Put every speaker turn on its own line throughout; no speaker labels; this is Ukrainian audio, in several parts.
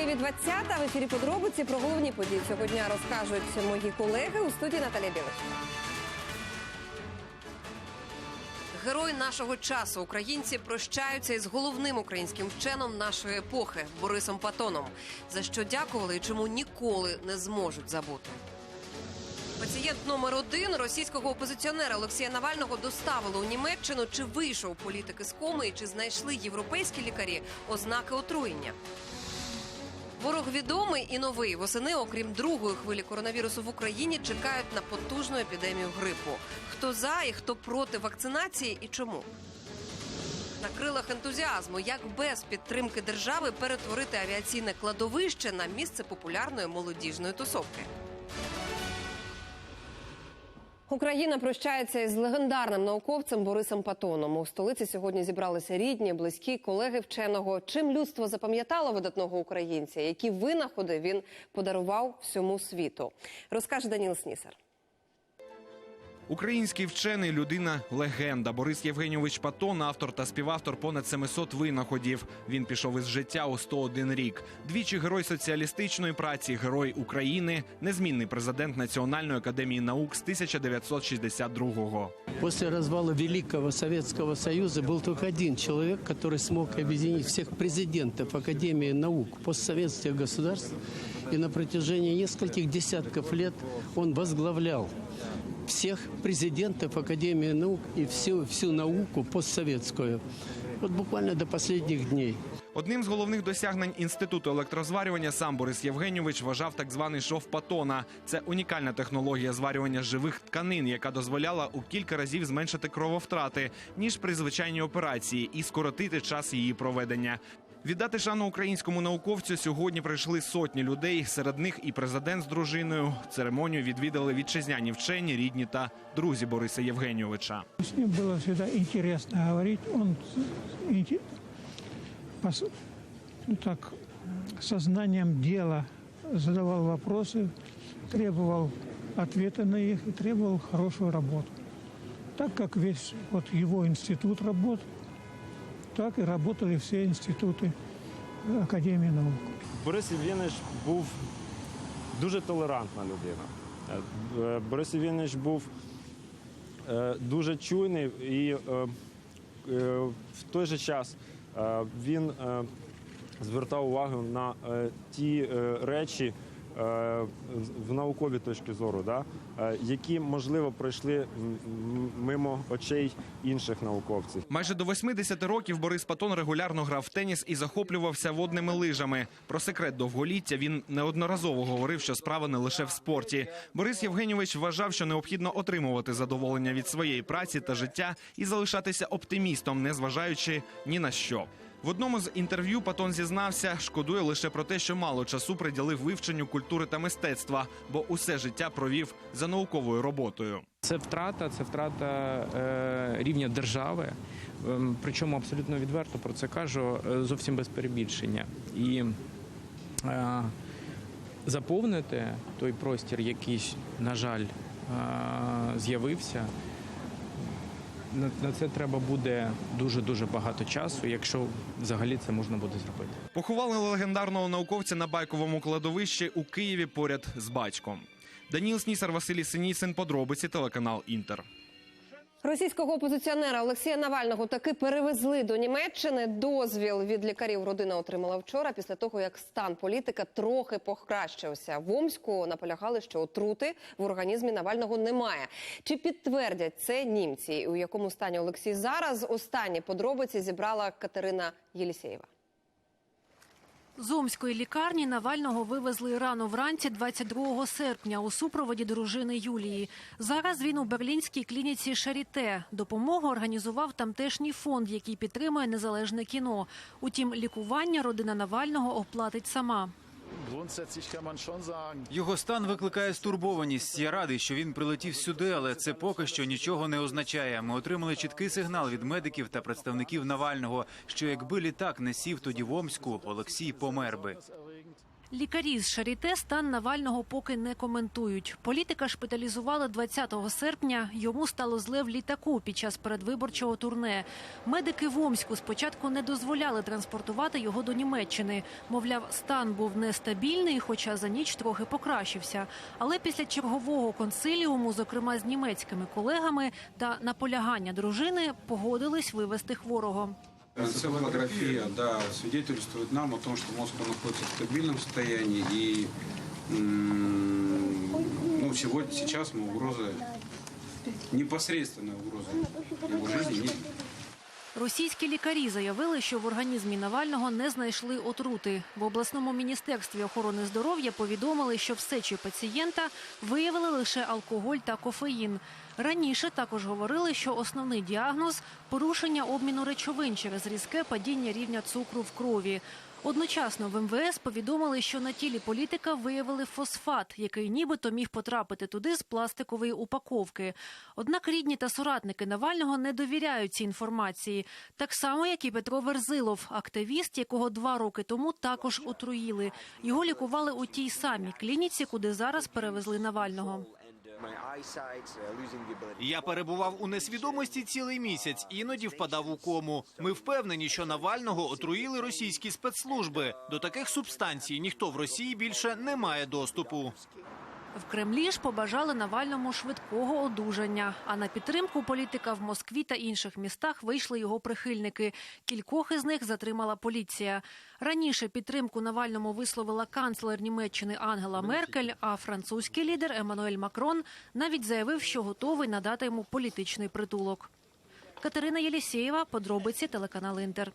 Києві 20 В ефірі подробиці про головні події цього дня розкажуть мої колеги у студії Наталія Білич. Герой нашого часу українці прощаються із головним українським вченим нашої епохи Борисом Патоном, за що дякували і чому ніколи не зможуть забути. Пацієнт номер один російського опозиціонера Олексія Навального доставили у Німеччину. Чи вийшов політик із коми і чи знайшли європейські лікарі ознаки отруєння? Ворог відомий і новий восени, окрім другої хвилі коронавірусу в Україні, чекають на потужну епідемію грипу. Хто за і хто проти вакцинації і чому? На крилах ентузіазму, як без підтримки держави перетворити авіаційне кладовище на місце популярної молодіжної тусовки. Україна прощається із легендарним науковцем Борисом Патоном. У столиці сьогодні зібралися рідні, близькі, колеги вченого. Чим людство запам'ятало видатного українця, які винаходи він подарував всьому світу, розкаже Даніл Снісар.
Український вчений людина легенда. Борис Євгенійович Патон, автор та співавтор понад 700 винаходів. Він пішов із життя у 101 рік. Двічі герой соціалістичної праці, герой України, незмінний президент Національної академії наук з 1962-го.
После развала Великого Советского Союза был только один человек, который смог объединить всех президентов Академии наук постсоветских государств. И на протяжении нескольких десятков лет он возглавлял всех президентов Академии наук и всю, всю науку постсоветскую. Вот буквально до последних дней.
Одним з головних досягнень інституту електрозварювання сам Борис Євгенійович вважав так званий шов Патона. Це унікальна технологія зварювання живих тканин, яка дозволяла у кілька разів зменшити крововтрати ніж при звичайній операції і скоротити час її проведення. Віддати шану українському науковцю сьогодні прийшли сотні людей. Серед них і президент з дружиною. Церемонію відвідали вітчизняні вчені, рідні та друзі Бориса Євгенійовича.
С ним интересно говорить. Он инте- пос- ну, так, сознанием дела задавал вопросы, требовал ответа на них и требовал хорошую работу. Так как весь вот его институт работал, так и работали все институты Академии наук.
Борис Євгенович був дуже толерантна людина. Е, е, Борис Євгенович був е, дуже чуйний і в той же час він звертав увагу на ті речі в науковій точки зору, да, е, які, можливо, пройшли мимо очей інших науковців.
Майже до 80 років Борис Патон регулярно грав в теніс і захоплювався водними лижами. Про секрет довголіття він неодноразово говорив, що справа не лише в спорті. Борис Євгенійович вважав, що необхідно отримувати задоволення від своєї праці та життя і залишатися оптимістом, незважаючи ні на що. В одному з інтерв'ю Патон зізнався, шкодує лише про те, що мало часу приділив вивченню культури та мистецтва, бо усе життя провів за науковою роботою.
Це втрата, це втрата е, рівня держави. Ем, Причому абсолютно відверто про це кажу, е, зовсім без перебільшення. І е, заповнити той простір, який, на жаль, е, з'явився. На, це треба буде дуже дуже багато часу, якщо взагалі це можна буде зробити.
Поховали легендарного науковця на байковому кладовищі у Києві поряд з батьком. Даніл Снісар, Василій Синісин, подробиці, телеканал Інтер.
Російського опозиціонера Олексія Навального таки перевезли до Німеччини. Дозвіл від лікарів родина отримала вчора, після того як стан політика трохи покращився. В Омську наполягали, що отрути в організмі Навального немає. Чи підтвердять це німці? У якому стані Олексій зараз? Останні подробиці зібрала Катерина Єлісєєва.
З Омської лікарні Навального вивезли рано вранці 22 серпня у супроводі дружини Юлії. Зараз він у берлінській клініці Шаріте. Допомогу організував тамтешній фонд, який підтримує незалежне кіно. Утім, лікування родина Навального оплатить сама.
Його стан викликає стурбованість. Я радий, що він прилетів сюди, але це поки що нічого не означає. Ми отримали чіткий сигнал від медиків та представників Навального, що якби літак не сів тоді в Омську, Олексій помер би.
Лікарі з Шаріте стан Навального поки не коментують. Політика шпиталізували 20 серпня. Йому стало зле в літаку під час передвиборчого турне. Медики в Омську спочатку не дозволяли транспортувати його до Німеччини. Мовляв, стан був нестабільний, хоча за ніч трохи покращився. Але після чергового консиліуму, зокрема з німецькими колегами та наполягання дружини, погодились вивезти хворого.
Эта фотография, да, свидетельствует нам о том, что Москва находится в стабильном состоянии и м, ну, сегодня, сейчас мы угрозы, непосредственной угрозы его жизни не видим.
Російські лікарі заявили, що в організмі Навального не знайшли отрути. В обласному міністерстві охорони здоров'я повідомили, що в сечі пацієнта виявили лише алкоголь та кофеїн. Раніше також говорили, що основний діагноз порушення обміну речовин через різке падіння рівня цукру в крові. Одночасно в МВС повідомили, що на тілі політика виявили фосфат, який нібито міг потрапити туди з пластикової упаковки. Однак рідні та соратники Навального не довіряють цій інформації, так само як і Петро Верзилов, активіст, якого два роки тому також отруїли. Його лікували у тій самій клініці, куди зараз перевезли Навального.
Я перебував у несвідомості цілий місяць, іноді впадав у кому. Ми впевнені, що Навального отруїли російські спецслужби. До таких субстанцій ніхто в Росії більше не має доступу.
В Кремлі ж побажали Навальному швидкого одужання. А на підтримку політика в Москві та інших містах вийшли його прихильники. Кількох із них затримала поліція. Раніше підтримку Навальному висловила канцлер Німеччини Ангела Меркель, а французький лідер Еммануель Макрон навіть заявив, що готовий надати йому політичний притулок. Катерина Єлісєєва, подробиці телеканал Інтер.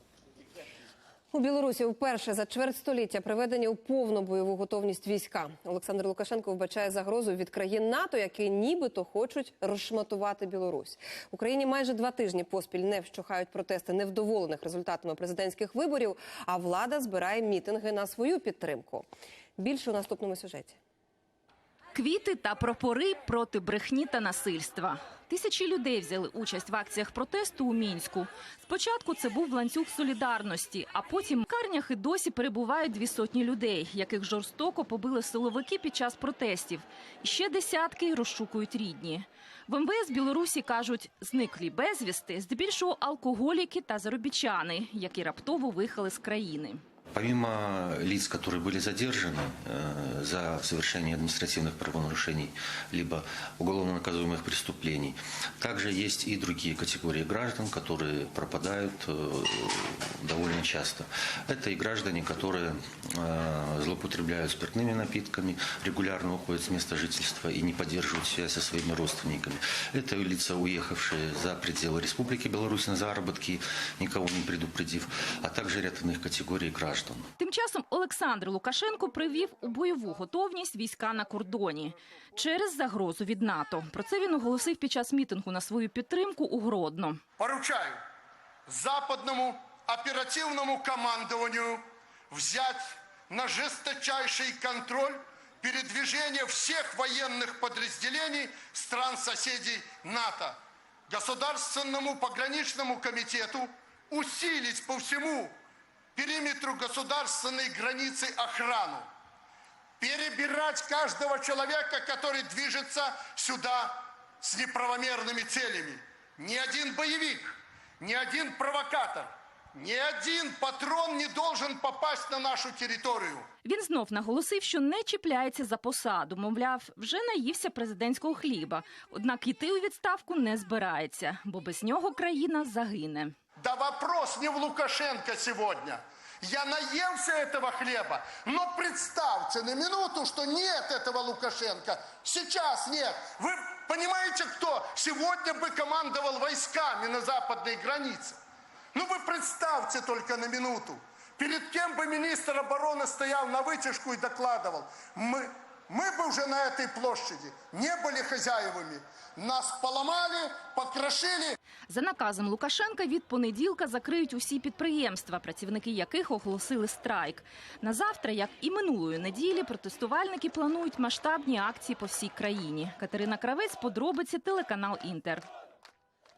У Білорусі вперше за чверть століття приведені у повну бойову готовність війська. Олександр Лукашенко вбачає загрозу від країн НАТО, які нібито хочуть розшматувати Білорусь. Україні майже два тижні поспіль не вщухають протести невдоволених результатами президентських виборів. А влада збирає мітинги на свою підтримку. Більше у наступному сюжеті.
Квіти та прапори проти брехні та насильства. Тисячі людей взяли участь в акціях протесту у мінську. Спочатку це був ланцюг солідарності, а потім в карнях і досі перебувають дві сотні людей, яких жорстоко побили силовики під час протестів. Ще десятки розшукують рідні. В МВС Білорусі кажуть, зниклі безвісти здебільшого алкоголіки та заробітчани, які раптово виїхали з країни.
Помимо лиц, которые были задержаны э, за совершение административных правонарушений либо уголовно наказуемых преступлений, также есть и другие категории граждан, которые пропадают э, довольно часто. Это и граждане, которые э, злоупотребляют спиртными напитками, регулярно уходят с места жительства и не поддерживают связь со своими родственниками. Это лица, уехавшие за пределы Республики Беларусь на заработки, никого не предупредив, а также ряд иных категорий граждан.
Тим часом Олександр Лукашенко привів у бойову готовність війська на кордоні через загрозу від НАТО. Про це він оголосив під час мітингу на свою підтримку у Гродно.
Поручаю западному оперативному командованию взять на жесточайший контроль передвижение всех военных подразделений стран-соседей НАТО. Государственному пограничному комитету усилить по всему периметру государственной границы охрану. Перебирать каждого человека, который движется сюда с неправомерными целями. Ни один боевик, ни один провокатор, ни один патрон не должен попасть на нашу территорию.
Він знов наголосив, що не чіпляється за посаду. Мовляв, вже наївся президентського хліба. Однак йти у відставку не збирається, бо без нього країна загине.
Да вопрос не в Лукашенко сегодня. Я наелся этого хлеба, но представьте на минуту, что нет этого Лукашенко. Сейчас нет. Вы понимаете, кто сегодня бы командовал войсками на западной границе? Ну вы представьте только на минуту. Перед кем бы министр обороны стоял на вытяжку и докладывал. Мы, мы бы уже на этой площади не были хозяевами. Нас поломали, покрошили,
За наказом Лукашенка від понеділка закриють усі підприємства, працівники яких оголосили страйк. На завтра, як і минулої неділі, протестувальники планують масштабні акції по всій країні. Катерина Кравець, подробиці, телеканал Інтер.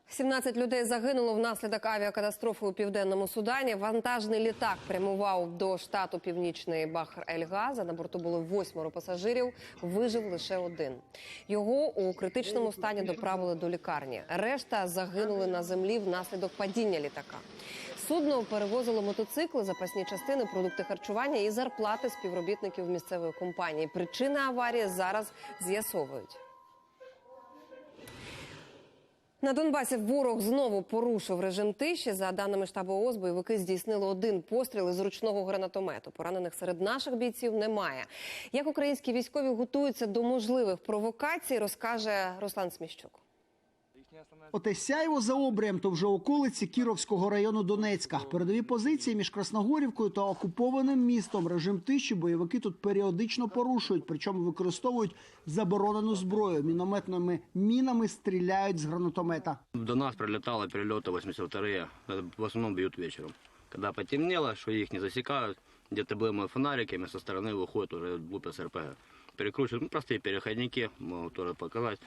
17 людей загинуло внаслідок авіакатастрофи у південному Судані. Вантажний літак прямував до штату Північний Бахр-Ель-Газа. На борту було восьмеро пасажирів. Вижив лише один. Його у критичному стані доправили до лікарні. Решта загинули на землі внаслідок падіння літака. Судно перевозило мотоцикли, запасні частини, продукти харчування і зарплати співробітників місцевої компанії. Причини аварії зараз з'ясовують. На Донбасі ворог знову порушив режим тиші. За даними штабу ООС, бойовики здійснили один постріл із ручного гранатомету. Поранених серед наших бійців немає. Як українські військові готуються до можливих провокацій, розкаже Руслан Сміщук.
Оте сяйво за обрієм, то вже околиці Кіровського району Донецька. Передові позиції між Красногорівкою та окупованим містом. Режим тиші бойовики тут періодично порушують, причому використовують заборонену зброю. Мінометними мінами стріляють з гранатомета.
До нас прилетало перелеты 82-е, э, в основном бьют вечером. Когда потемнело, что их не засекают, где-то были фонариками, со стороны выходит уже лупят с РПГ. Перекручивают, ну, простые переходники, могу тоже показать,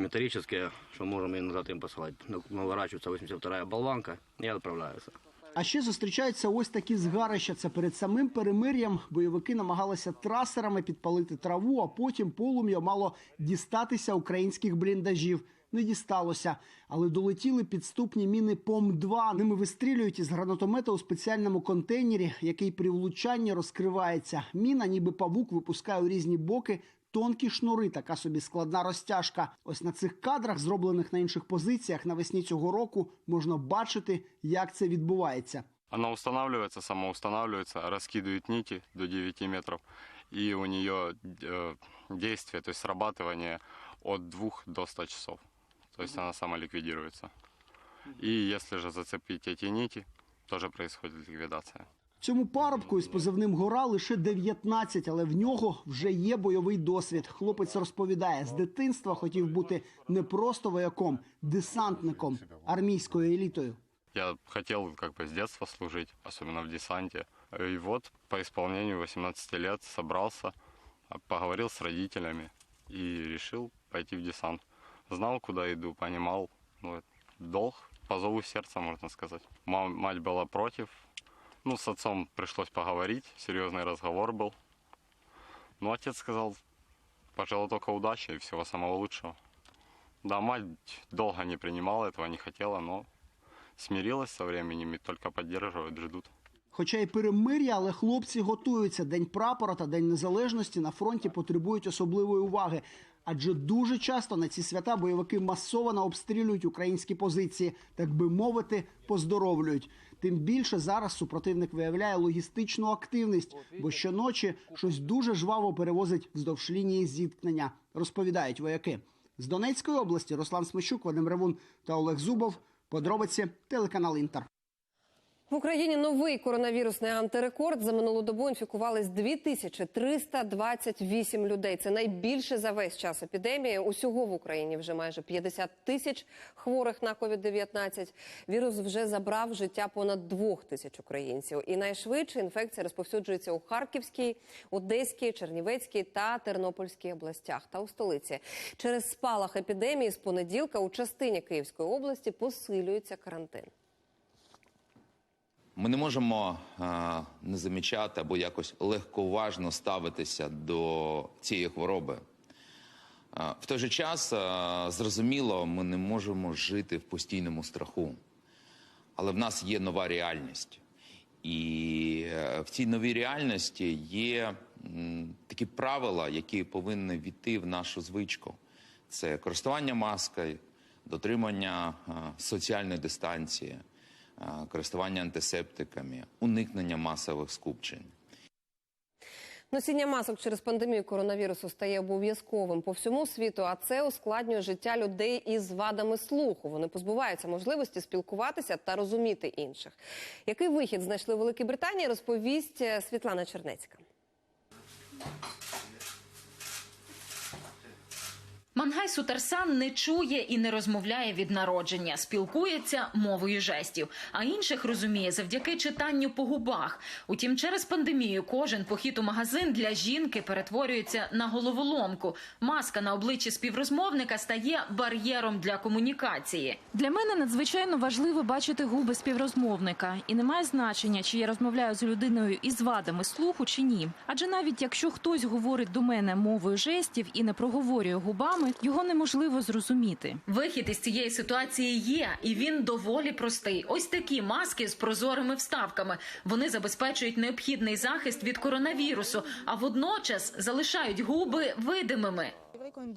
металлические, что можем и назад им посылать. Наворачивается 82-я болванка и отправляется.
А ще зустрічаються ось такі згарища. Це перед самим перемир'ям бойовики намагалися трасерами підпалити траву, а потім полум'я мало дістатися українських бліндажів. Не дісталося, але долетіли підступні міни ПОМ-2. Ними вистрілюють із гранатомета у спеціальному контейнері, який при влучанні розкривається. Міна, ніби павук, випускає у різні боки тонкі шнури, така собі складна розтяжка. Ось на цих кадрах, зроблених на інших позиціях навесні цього року, можна бачити, як це відбувається.
Она устанавливается, самоустанавливается, раскидывает нити до 9 метров, и у нее э, действие, то есть срабатывание от 2 до 100 часов. То есть она самоликвидируется. И если же зацепить эти нити, тоже происходит ликвидация.
Цьому парубку із позивним гора лише 19, але в нього вже є бойовий досвід. Хлопець розповідає, з дитинства хотів бути не просто вояком, десантником, армійською елітою.
Я хотел как бы с детства служить, особенно в десанте. И вот по исполнению 18 лет собрался, а, поговорил с родителями и решил пойти в десант. Знал, куда иду, понимал, ну, это долг по зову сердца, можно сказать. Мам- мать была против, ну, с отцом пришлось поговорить, серьезный разговор был. Ну, отец сказал, пожалуй, только удачи и всего самого лучшего. Да, мать долго не принимала этого, не хотела, но смирилась со временем и только поддерживают, ждут.
Хоча й перемир'я, але хлопці готуються. День прапора та День незалежності на фронті потребують особливої уваги. Адже дуже часто на ці свята бойовики масово обстрілюють українські позиції, так би мовити, поздоровлюють. Тим більше зараз супротивник виявляє логістичну активність, бо щоночі щось дуже жваво перевозить вздовж лінії зіткнення, розповідають вояки. З Донецької області Руслан Смещук, Вадим Ревун та Олег Зубов. Подробиці телеканал Інтер.
В Україні новий коронавірусний антирекорд. За минулу добу інфікувались 2328 людей. Це найбільше за весь час епідемії. Усього в Україні вже майже 50 тисяч хворих на COVID-19. Вірус вже забрав життя понад двох тисяч українців. І найшвидше інфекція розповсюджується у Харківській, Одеській, Чернівецькій та Тернопільській областях та у столиці. Через спалах епідемії з понеділка у частині Київської області посилюється карантин.
Ми не можемо не замічати або якось легковажно ставитися до цієї хвороби. В той же час, зрозуміло, ми не можемо жити в постійному страху. Але в нас є нова реальність. І е, в цій новій реальності є такі правила, які повинні війти в нашу звичку. Це користування маскою, дотримання соціальної дистанції, користування антисептиками, уникнення масових скупчень.
Носіння масок через пандемію коронавірусу стає обов'язковим по всьому світу, а це ускладнює життя людей із вадами слуху. Вони позбуваються можливості спілкуватися та розуміти інших. Який вихід знайшли в Великій Британії, розповість е, Світлана Чернецька.
Мангай Сутарсан не чує і не розмовляє від народження, спілкується мовою жестів, а інших розуміє завдяки читанню по губах. Утім, через пандемію кожен похід у магазин для жінки перетворюється на головоломку. Маска на обличчі співрозмовника стає бар'єром для комунікації. Для мене надзвичайно важливо бачити губи співрозмовника, і немає значення, чи я розмовляю з людиною із вадами слуху чи ні. Адже навіть якщо хтось говорить до мене мовою жестів і не проговорює губами, його неможливо зрозуміти. Вихід із цієї ситуації є, і він доволі простий. Ось такі маски з прозорими вставками. Вони забезпечують необхідний захист від коронавірусу, а водночас залишають губи видимими.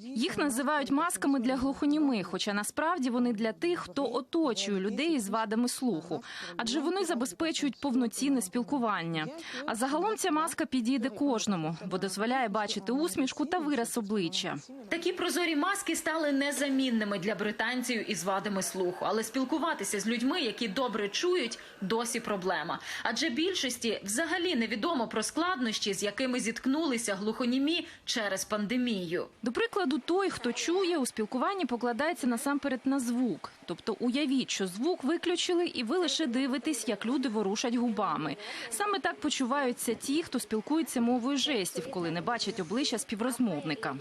Їх називають масками для глухонімих, хоча насправді вони для тих, хто оточує людей із вадами слуху, адже вони забезпечують повноцінне спілкування. А загалом ця маска підійде кожному, бо дозволяє бачити усмішку та вираз обличчя. Такі прозорі маски стали незамінними для британців із вадами слуху, але спілкуватися з людьми, які добре чують, досі проблема. Адже більшості взагалі невідомо про складнощі, з якими зіткнулися глухонімі через пандемію. До прикладу, той, хто чує, у спілкуванні покладається насамперед на звук. Тобто уявіть, що звук виключили, і ви лише дивитесь, як люди ворушать губами. Саме так почуваються ті, хто спілкується мовою жестів, коли не бачать обличчя співрозмовника.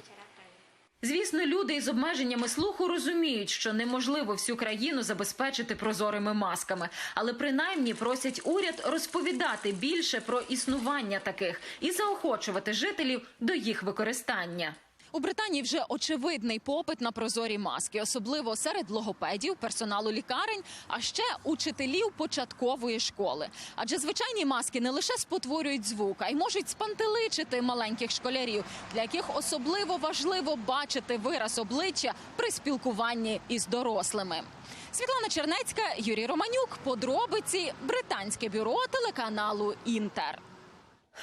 Звісно, люди із обмеженнями слуху розуміють, що неможливо всю країну забезпечити прозорими масками, але принаймні просять уряд розповідати більше про існування таких і заохочувати жителів до їх використання.
У Британії вже очевидний попит на прозорі маски, особливо серед логопедів, персоналу лікарень, а ще учителів початкової школи. Адже звичайні маски не лише спотворюють звук, а й можуть спантеличити маленьких школярів, для яких особливо важливо бачити вираз обличчя при спілкуванні із дорослими. Світлана Чернецька, Юрій Романюк. Подробиці британське бюро телеканалу Інтер.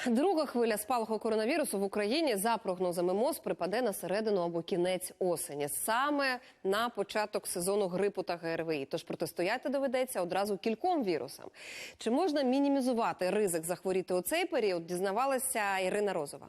Друга хвиля спалаху коронавірусу в Україні за прогнозами МОЗ припаде на середину або кінець осені, саме на початок сезону грипу та ГРВІ. Тож протистояти доведеться одразу кільком вірусам. Чи можна мінімізувати ризик захворіти у цей період? Дізнавалася Ірина Розова.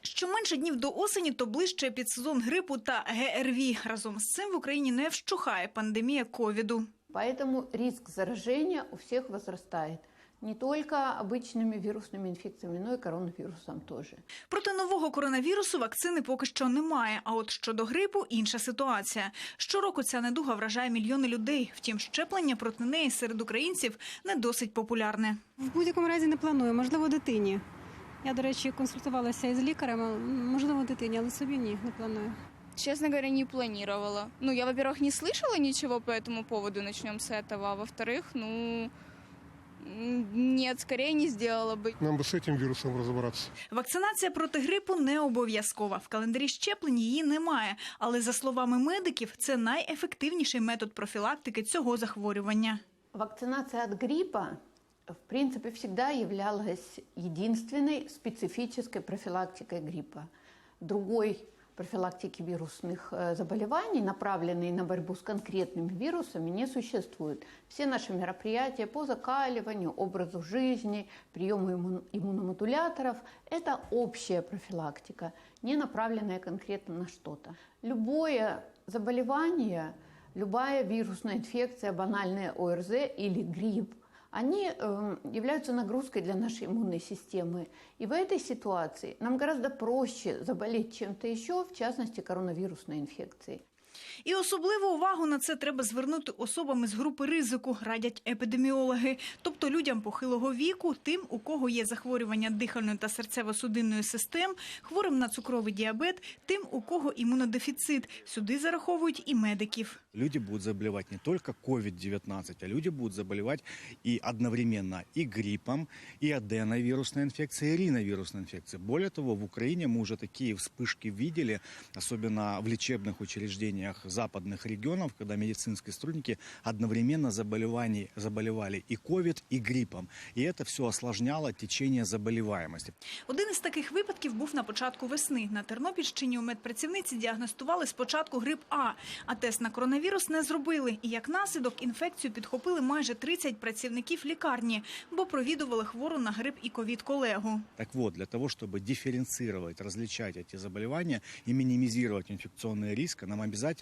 Що менше днів до осені, то ближче підсезон грипу та ГРВІ. Разом з цим в Україні не вщухає пандемія ковіду.
Поэтому риск заражения у всех возрастает Не только обычными вирусными инфекциями, но и коронавирусом тоже.
Проти нового коронавірусу вакцини поки що немає. А от щодо грипу інша ситуація. Щороку ця недуга вражає мільйони людей. Втім, щеплення проти неї серед українців не досить популярне.
В будь-якому разі не планую, можливо, дитині. Я, до речі, консультувалася із лікарем, а, можливо, дитині, але собі ні, не планую.
Честно говоря, не планировала. Ну, я, во-первых, не слышала ничего по этому поводу, начнем с этого. А во-вторых, ну, м, нет, скорее не сделала бы.
Нам бы с этим вирусом разобраться.
Вакцинація проти грипу не обов'язкова. В календарі щеплень її немає. Але за словами медиків, це найефективніший метод профілактики цього захворювання.
Вакцинация от гриппа, в принципе, всегда являлась единственной специфической профилактикой гриппа. Другой профилактики вирусных э, заболеваний, направленной на борьбу с конкретными вирусами, не существует. Все наши мероприятия по закаливанию, образу жизни, приему иммун- иммуномодуляторов – это общая профилактика, не направленная конкретно на что-то. Любое заболевание, любая вирусная инфекция, банальная ОРЗ или грипп, они э, являются нагрузкой для нашей иммунной системы. И в этой ситуации нам гораздо проще заболеть чем-то еще, в частности коронавирусной инфекцией.
І особливу увагу на це треба звернути особам із групи ризику, радять епідеміологи, тобто людям похилого віку, тим, у кого є захворювання дихальної та серцево-судинної систем, хворим на цукровий діабет, тим, у кого імунодефіцит. Сюди зараховують і медиків.
Люди будут заболевать не только COVID-19, а люди будут заболевать и одновременно и гриппом, и аденовирусной инфекцией, и риновирусной инфекцией. Более того, в Украине мы уже такие вспышки видели, особенно в лечебных учреждениях, исследованиях западных регионов, когда медицинские сотрудники одновременно заболеваний, заболевали и ковид, и гриппом. И это все осложняло течение заболеваемости.
Один із таких випадків був на початку весни. На Тернопільщині у медпрацівниці діагностували спочатку грип А, а тест на коронавірус не зробили. І як наслідок інфекцію підхопили майже 30 працівників лікарні, бо провідували хвору на грип і ковід-колегу.
Так вот, для того, чтобы дифференцировать, различать эти заболевания и минимизировать инфекционные риски, нам обязательно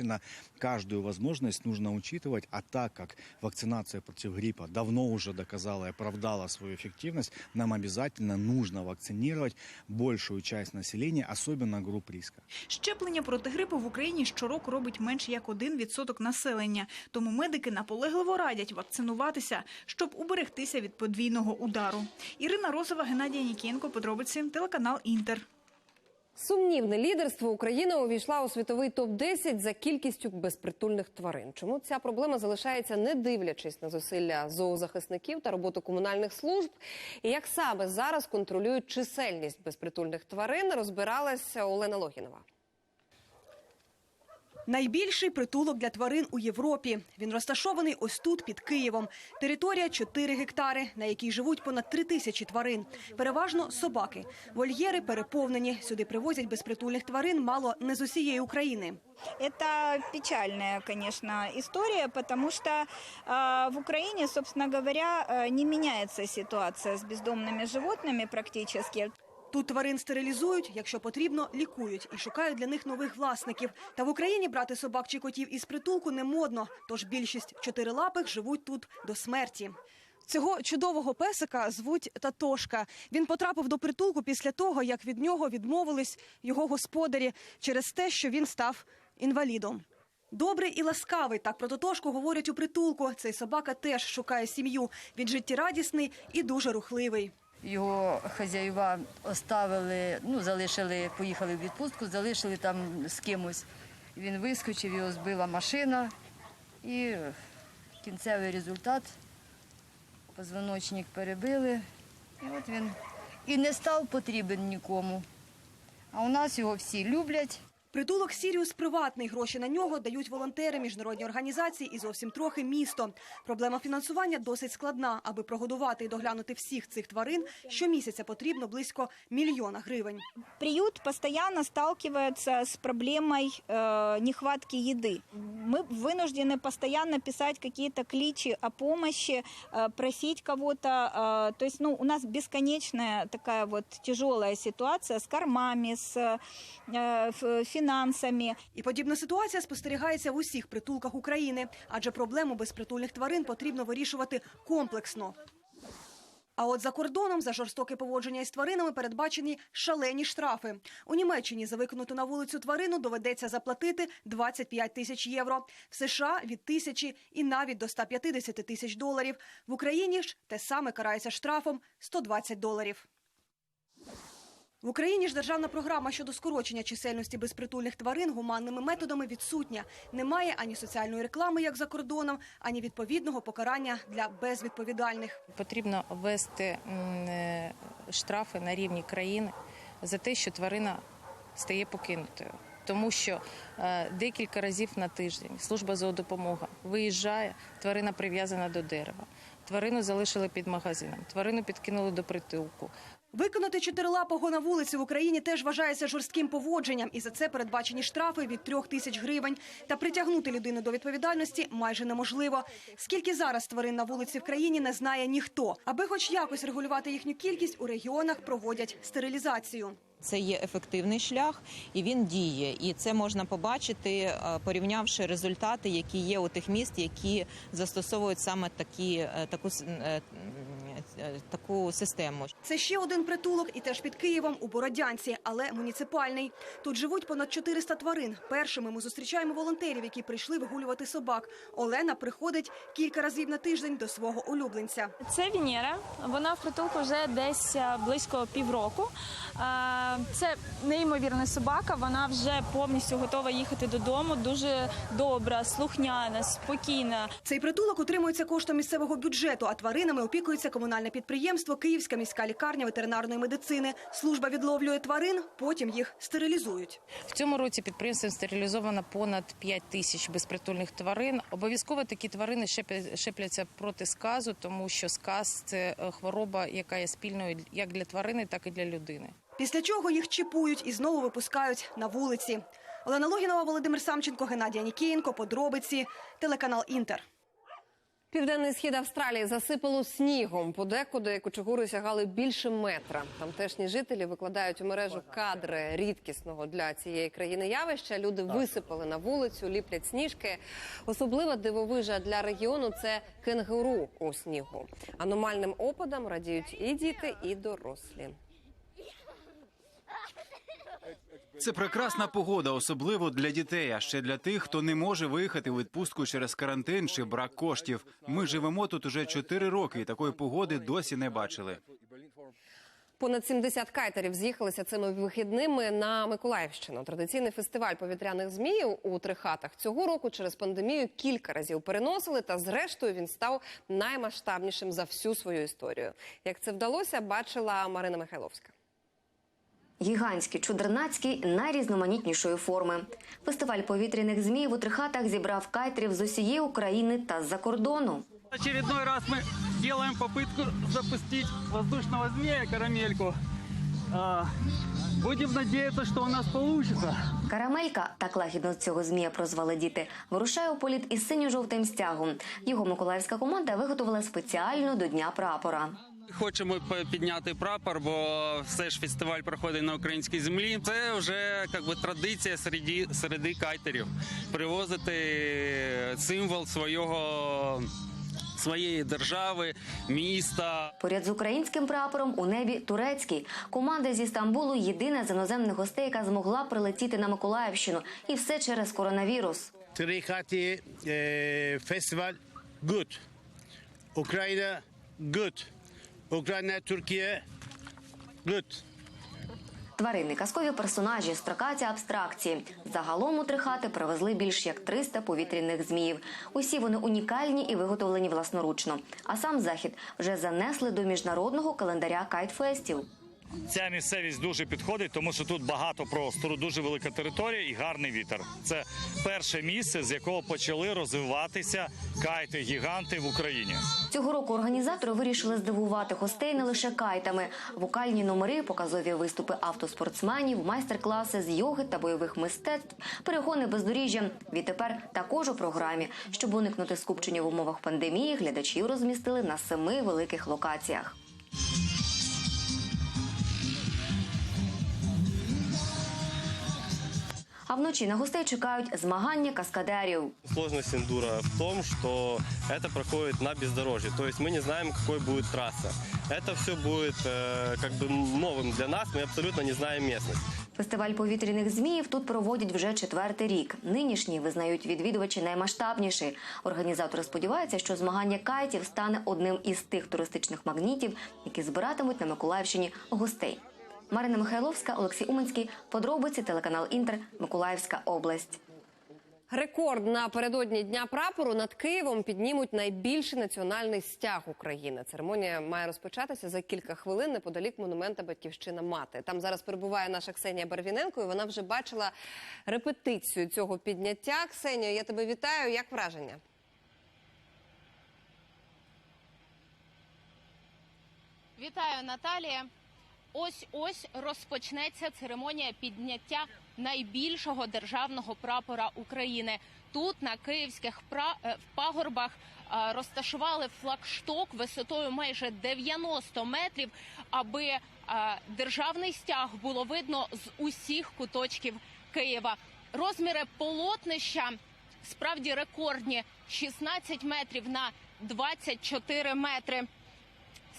каждую возможность нужно учитывать. А так как вакцинация против гриппа давно уже доказала и оправдала свою эффективность, нам обязательно нужно вакцинировать большую часть населения, особенно групп риска.
Щеплення проти грипу в Україні щороку робить менш як 1% населення. Тому медики наполегливо радять вакцинуватися, щоб уберегтися від подвійного удару. Ірина Розова, Геннадій Нікієнко, подробиці, телеканал Інтер.
Сумнівне лідерство України увійшла у світовий топ 10 за кількістю безпритульних тварин. Чому ця проблема залишається, не дивлячись на зусилля зоозахисників та роботу комунальних служб? І як саме зараз контролюють чисельність безпритульних тварин, розбиралася Олена Логінова.
Найбільший притулок для тварин у Європі. Він розташований ось тут, під Києвом. Територія 4 гектари, на якій живуть понад 3 тисячі тварин. Переважно собаки. Вольєри переповнені. Сюди привозять безпритульних тварин мало не з усієї України.
Это печальная, конечно, история, потому что э, в Украине, собственно говоря, э, не меняется ситуация с бездомными животными практически.
Тут тварин стерилізують, якщо потрібно, лікують і шукають для них нових власників. Та в Україні брати собак чи котів із притулку не модно, тож більшість чотирилапих живуть тут до смерті. Цього чудового песика звуть Татошка. Він потрапив до притулку після того, як від нього відмовились його господарі через те, що він став інвалідом. Добрий і ласкавий, так про Тотошку говорять у притулку. Цей собака теж шукає сім'ю. Він життєрадісний і дуже рухливий.
Його хазяїва оставили, ну залишили, поїхали в відпустку, залишили там з кимось. Він вискочив, його збила машина, і кінцевий результат позвоночник перебили. І от він і не став потрібен нікому. А у нас його всі люблять.
Притулок Сіріус приватний. Гроші на нього дають волонтери, міжнародні організації і зовсім трохи місто. Проблема фінансування досить складна. Аби прогодувати і доглянути всіх цих тварин, щомісяця потрібно близько мільйона гривень.
Приют постоянно сталкивается с проблемой э, нехватки еды. Мы вынуждены постоянно писать какие-то кличи о помощи, э, просить кого-то. э, то есть, ну, у нас бесконечная такая вот тяжелая ситуация с кормами, с э, ф- финансами.
І подібна ситуація спостерігається в усіх притулках України, адже проблему безпритульних тварин потрібно вирішувати комплексно. А от за кордоном за жорстоке поводження із тваринами передбачені шалені штрафи. У Німеччині за викинуту на вулицю тварину доведеться заплатити 25 тисяч євро. В США від тисячі і навіть до 150 тисяч доларів. В Україні ж те саме карається штрафом 120 доларів. В Україні ж державна програма щодо скорочення чисельності безпритульних тварин гуманними методами відсутня. Немає ані соціальної реклами, як за кордоном, ані відповідного покарання для безвідповідальних.
Потрібно ввести е, штрафи на рівні країни за те, що тварина стає покинутою. Тому що е, декілька разів на тиждень служба зоодопомога виїжджає, тварина прив'язана до дерева. Тварину залишили під магазином, тварину підкинули до притулку.
Виконати чотирилапого на вулиці в Україні теж вважається жорстким поводженням, і за це передбачені штрафи від трьох тисяч гривень. Та притягнути людину до відповідальності майже неможливо. Скільки зараз тварин на вулиці в країні не знає ніхто. Аби хоч якось регулювати їхню кількість, у регіонах проводять стерилізацію.
Це є ефективний шлях, і він діє. І це можна побачити, е, порівнявши результати, які є у тих міст, які застосовують саме такі е, таку е, таку систему.
Це ще один притулок, і теж під Києвом у Бородянці, але муніципальний. Тут живуть понад 400 тварин. Першими ми зустрічаємо волонтерів, які прийшли вигулювати собак. Олена приходить кілька разів на тиждень до свого улюбленця.
Це Венера. Вона в притулку вже десь е, близько півроку. Е, Це неймовірна собака. Вона вже повністю готова їхати додому. Дуже добра, слухняна, спокійна.
Цей притулок утримується коштом місцевого бюджету, а тваринами опікується комунальна комунальне підприємство Київська міська лікарня ветеринарної медицини. Служба відловлює тварин, потім їх стерилізують.
В цьому році підприємством стерилізовано понад 5 тисяч безпритульних тварин. Обов'язково такі тварини щепляться проти сказу, тому що сказ це е, хвороба, яка є спільною як для тварини, так і для людини.
Після чого їх чіпують і знову випускають на вулиці. Олена Логінова, Володимир Самченко, Геннадія Нікієнко. Подробиці. Телеканал Інтер.
Південний схід Австралії засипало снігом. Подекуди кучугури сягали більше метра. Тамтешні жителі викладають у мережу кадри рідкісного для цієї країни явища. Люди висипали на вулицю, ліплять сніжки. Особлива дивовижа для регіону це кенгуру у снігу. Аномальним опадам радіють і діти, і дорослі.
Це прекрасна погода, особливо для дітей, а ще для тих, хто не може виїхати у відпустку через карантин чи брак коштів. Ми живемо тут уже 4 роки, і такої погоди досі не бачили.
Понад 70 кайтерів з'їхалися цими вихідними на Миколаївщину. Традиційний фестиваль повітряних зміїв у Трихатах цього року через пандемію кілька разів переносили, та зрештою він став наймасштабнішим за всю свою історію. Як це вдалося, бачила Марина Михайловська.
Гігантський, чудернацький, найрізноманітнішої форми. Фестиваль повітряних зміїв у Трихатах зібрав кайтерів з усієї України та з-за кордону.
Очередной раз мы делаем попытку запустить воздушного змея, карамельку. А, Будем надеяться, что у нас получится.
Карамелька, так лагідно цього змія прозвали діти, вирушає у політ із синьо-жовтим стягом. Його миколаївська команда виготовила спеціально до Дня прапора.
Хочемо підняти прапор, бо все ж фестиваль проходить на українській землі. Це вже як би, традиція серед, серед кайтерів привозити символ свого, своєї держави, міста.
Поряд з українським прапором у небі турецький. Команда зі Стамбулу єдина з іноземних гостей, яка змогла прилетіти на Миколаївщину. І все через коронавірус.
Trikati e, festival good. Ukrayna good. Ukrayna Туркія, good.
Тварини, казкові персонажі, строкаті абстракції. Загалом у три хати привезли більш як 300 повітряних зміїв. Усі вони унікальні і виготовлені власноручно. А сам захід вже занесли до міжнародного календаря кайтфестів.
Ця місцевість дуже підходить, тому що тут багато простору, дуже велика територія і гарний вітер. Це перше місце, з якого почали розвиватися кайти гіганти в Україні.
Цього року організатори вирішили здивувати гостей не лише кайтами. Вокальні номери, показові виступи автоспортсменів, майстер-класи з йоги та бойових мистецтв, перегони бездоріжжя. Відтепер також у програмі. Щоб уникнути скупчення в умовах пандемії, глядачів розмістили на семи великих локаціях. А вночі на гостей чекають змагання каскадерів.
Сложность эндуро в том, что это проходит на бездорожье, то есть мы не знаем, какой будет трасса. Это все будет э, как бы новым для нас, мы абсолютно не знаем местность.
Фестиваль повітряних зміїв тут проводять вже четвертий рік. Нинішній визнають відвідувачі наймасштабніший. Організатори сподіваються, що змагання кайтів стане одним із тих туристичних магнітів, які збиратимуть на Миколаївщині гостей. Марина Михайловська, Олексій Уманський. Подробиці телеканал Інтер, Миколаївська область.
Рекорд напередодні дня прапору над Києвом піднімуть найбільший національний стяг України. Церемонія має розпочатися за кілька хвилин неподалік монумента Батьківщина мати. Там зараз перебуває наша Ксенія Барвіненко. і Вона вже бачила репетицію цього підняття. Ксенію, я тебе вітаю. Як враження?
Вітаю, Наталія. Ось ось розпочнеться церемонія підняття найбільшого державного прапора України. Тут на київських е, пагорбах е, розташували флагшток висотою майже 90 метрів, аби е, державний стяг було видно з усіх куточків Києва. Розміри полотнища справді рекордні: 16 метрів на 24 метри.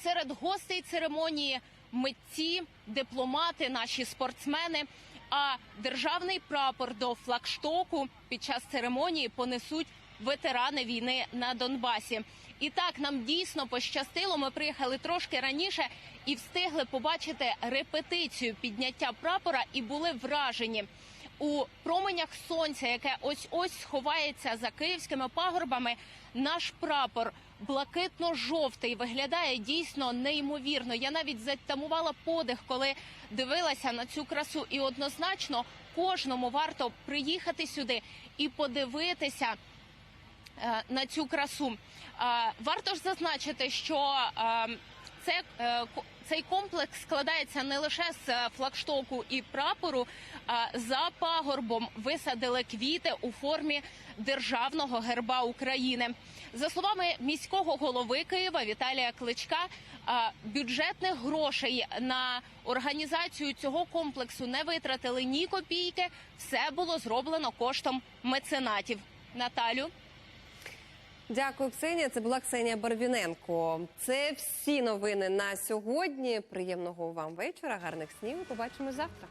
Серед гостей церемонії митці, дипломати, наші спортсмени. А державний прапор до флагштоку під час церемонії понесуть ветерани війни на Донбасі. І так нам дійсно пощастило. Ми приїхали трошки раніше і встигли побачити репетицію підняття прапора і були вражені. У променях сонця, яке ось ось сховається за київськими пагорбами, наш прапор блакитно-жовтий. Виглядає дійсно неймовірно. Я навіть затамувала подих, коли дивилася на цю красу, і однозначно кожному варто приїхати сюди і подивитися е, на цю красу. Варто ж зазначити, що е, це е, цей комплекс складається не лише з е, флагштоку і прапору. А за пагорбом висадили квіти у формі державного герба України. За словами міського голови Києва Віталія Кличка, бюджетних грошей на організацію цього комплексу не витратили ні копійки. Все було зроблено коштом меценатів. Наталю.
Дякую, Ксенія. Це була Ксенія Барвіненко. Це всі новини на сьогодні. Приємного вам вечора, гарних снів. Побачимо завтра.